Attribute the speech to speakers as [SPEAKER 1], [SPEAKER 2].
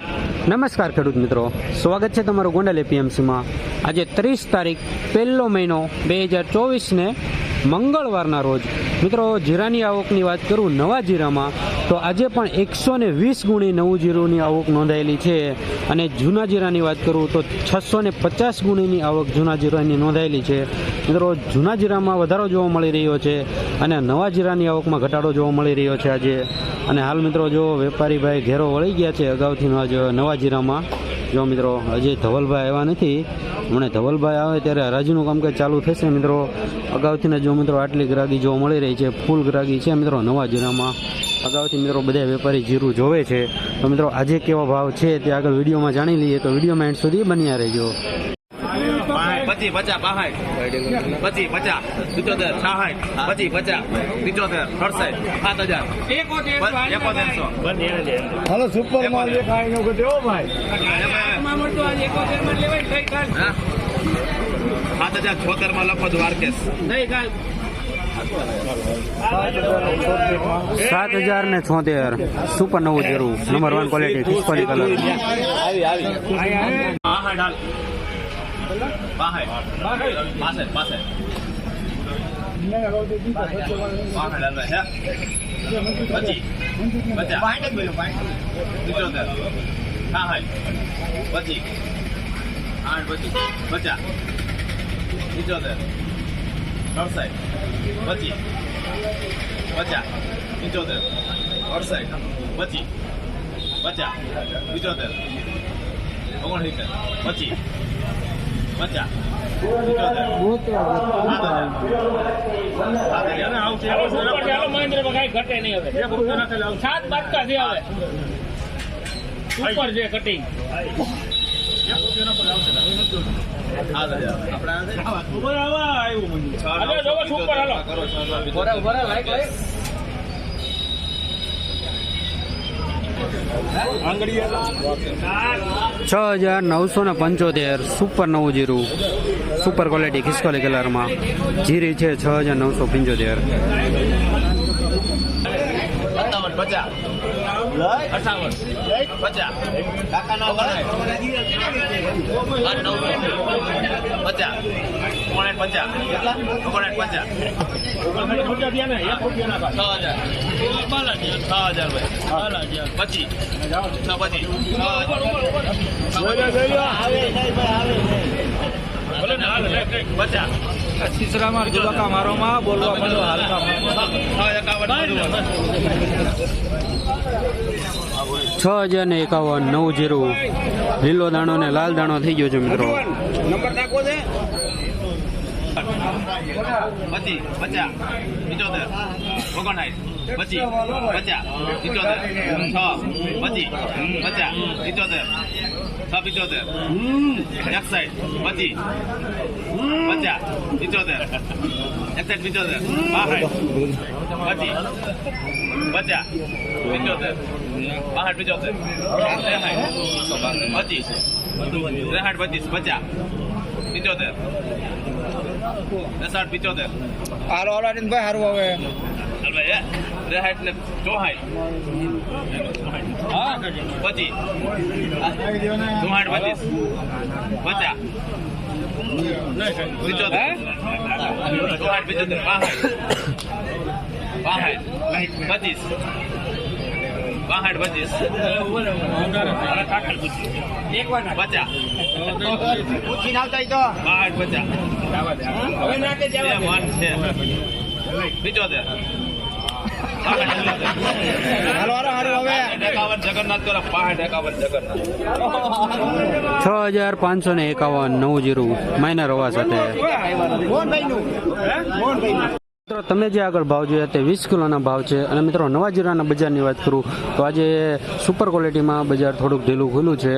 [SPEAKER 1] નમસ્કાર ખેડૂત મિત્રો. સ્વાગત છે તમારું ગોંડલ એપીએમસીમાં આજે ત્રીસ તારીખ, પહેલો મહિનો બે હજાર ચોવીસને મંગળવારના રોજ. મિત્રો, જીરાની આવકની વાત કરું, નવા જીરામાં તો આજે પણ એકસો ને વીસ ગુણી નવું જીરુંની આવક નોંધાયેલી છે. અને જૂના જીરાની વાત કરું તો છસો ને પચાસ ગુણીની આવક જૂના જીરાની નોંધાયેલી છે. મિત્રો, જૂના જીરામાં વધારો જોવા મળી રહ્યો છે અને નવા જીરાની આવકમાં ઘટાડો જોવા મળી રહ્યો છે આજે. અને હાલ મિત્રો, જો વેપારીભાઈ ઘેરો વળી ગયા છે અગાઉથી નવા જીરામાં. જો મિત્રો, હજી ધવલભાઈ આવ્યા નથી. મને ધવલભાઈ આવે ત્યારે હરાજીનું કામકાજ ચાલુ થશે મિત્રો. અગાઉથી જો મિત્રો, આટલી ગ્રાગી જોવા મળી રહી છે, ફૂલ ગ્રાગી છે મિત્રો નવા જીરામાં. અગાઉથી મિત્રો બધા વેપારી જીરું જોવે છે. તો મિત્રો આજે કેવો ભાવ છે તે આગળ વિડીયોમાં જાણી લઈએ. તો વિડીયોમાં એન્ડ સુધી બન્યા રહેજો.
[SPEAKER 2] પચી પચાસ બાહાઠ પચી પચાસ પિચોતેર છાહાઠ પચી પચાસ પિચોતેર સડસઠ સાત હજાર. એકોતેરસો.
[SPEAKER 3] હાલો સુપર માલ દેખાય એનો કે ભાઈ?
[SPEAKER 2] સાત હજાર છોતેરમાં લખો દ્વારકેશ
[SPEAKER 1] સાત હજાર ને છોતેર સુપર નવું જરૂર નંબર વન ક્વોલિટી પિસ્કોલી કલર
[SPEAKER 2] પચાસ આઠ પચી પચાસ પિચોતેર સડસઠ પચી પચાસ પિચોતેર અડસઠ પચી પચાસ પિચોતેર ઓગણસિત્તેર પચી પચાસ પિચોતેર સાત હજાર સાત હજાર
[SPEAKER 4] સાત બાટકા છે હવે. ઉપર છે કટિંગ
[SPEAKER 2] છ.
[SPEAKER 1] હજાર નવસો ને પંચોતેર સુપર નવું જીરું. સુપર ક્વોલિટી ખિસકોલી કલરમાં. જીરી છે છ હજાર નવસો પંચોતેર.
[SPEAKER 2] સત્તાવન પચાસ અઠાવન પચાસ પચાસ ઓગણાઠ પચાસ ઓગણાઠ પચાસ છ હજાર છ હજાર ભાઈ પચીસ છ પચીસ પચાસ
[SPEAKER 3] બોલવા
[SPEAKER 1] છ હજાર ને એકાવન નવ જીરો. લીલો દાણો ને લાલ દાણો થઈ ગયો છે મિત્રો.
[SPEAKER 2] નંબર નાખવો છે? પચી પચાસ પિચોતેર. ઓગણસાઠ. પચી પચાસ પિચોતેર. છ. પછી પચાસ પિચોતેર. છ, પિચોતેર. એકસાઠ. પચી પચાસ પિચોતેર. એકસાઠ, પિચોતેર. બાસઠ. પચી પચાસ પિચોતેર. બાસઠ, પિચોતેર. ત્રેસઠ. પચીસ. ત્રેસાઠ, પચીસ. પચાસ પિચોતેર. ત્રેસઠ પિચોતેર.
[SPEAKER 3] હારો હાલો ભાઈ હારું હવે.
[SPEAKER 2] હલવાઈ હે? ત્રેસઠ ને ચોહાઠ પચીસ. ચોહાઠ પચીસ. પચાસ. પિચોતેર. ચોહાઠ પિચોતેર બાસઠ. બાસઠ. પચીસ. બાસઠ પચીસ. પચાસ. બાસઠ પચાસ. પિચોતેર.
[SPEAKER 1] છ હજાર પાંચસો ને એકાવન નવ જીરો માઇનર હોવા સાથે. મિત્રો, તમે જે આગળ ભાવ જોયા તે વીસ કિલોના ભાવ છે. અને મિત્રો, નવા જીરાના બજારની વાત કરું તો આજે સુપર ક્વોલિટીમાં બજાર થોડુંક ઢીલું ખુલ્લું છે.